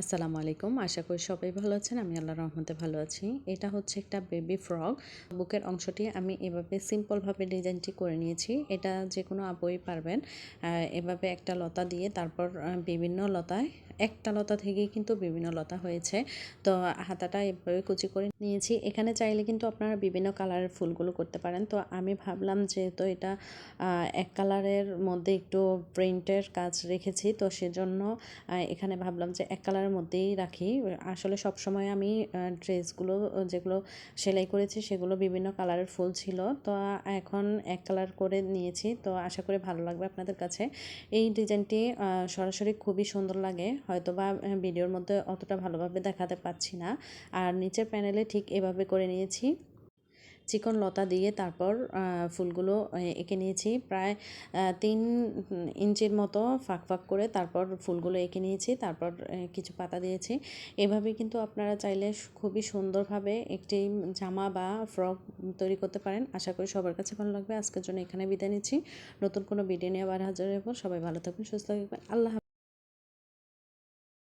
আসসালামু আলাইকুম। আশা করি সবাই ভালো আছেন। আমি আল্লাহ রহমতে ভালো আছি। এটা হচ্ছে একটা বেবি ফ্রক বুকের অংশটি আমি এভাবে সিম্পলভাবে ডিজাইনটি করে নিয়েছি। এটা যে কোনো আপুই পারবেন এভাবে একটা লতা দিয়ে তারপর বিভিন্ন লতায়, একটা লতা থেকেই কিন্তু বিভিন্ন লতা হয়েছে। তো হাতাটা এভাবে কুচি করে নিয়েছি। এখানে চাইলে কিন্তু আপনারা বিভিন্ন কালারের ফুলগুলো করতে পারেন। তো আমি ভাবলাম যেহেতু এটা এক কালারের মধ্যে একটু প্রিন্টের কাজ রেখেছি, তো সেজন্য এখানে ভাবলাম যে এক কালার কালারের মধ্যেই রাখি। আসলে সব সময় আমি ড্রেসগুলো, যেগুলো সেলাই করেছি সেগুলো বিভিন্ন কালারের ফুল ছিল। তো এখন এক কালার করে নিয়েছি। তো আশা করি ভালো লাগবে আপনাদের কাছে। এই ডিজাইনটি সরাসরি খুবই সুন্দর লাগে। হয়তো বা ভিডিওর মধ্যে অতটা ভালোভাবে দেখাতে পাচ্ছি না। আর নিচের প্যানেলে ঠিক এভাবে করে নিয়েছি। চিকন লতা দিয়ে তারপর ফুলগুলো এঁকে নিয়েছি। প্রায় তিন ইঞ্চির মতো ফাঁক ফাঁক করে তারপর ফুলগুলো এঁকে নিয়েছি, তারপর কিছু পাতা দিয়েছি। এভাবে কিন্তু আপনারা চাইলে খুবই সুন্দরভাবে একটি জামা বা ফ্রক তৈরি করতে পারেন। আশা করি সবার কাছে ভালো লাগবে। আজকের জন্য এখানে বিদায় নিচ্ছি। নতুন কোনো ভিডিও নিয়ে আবার হাজার সবাই ভালো থাকবেন সুস্থ থাকবেন। আল্লাহ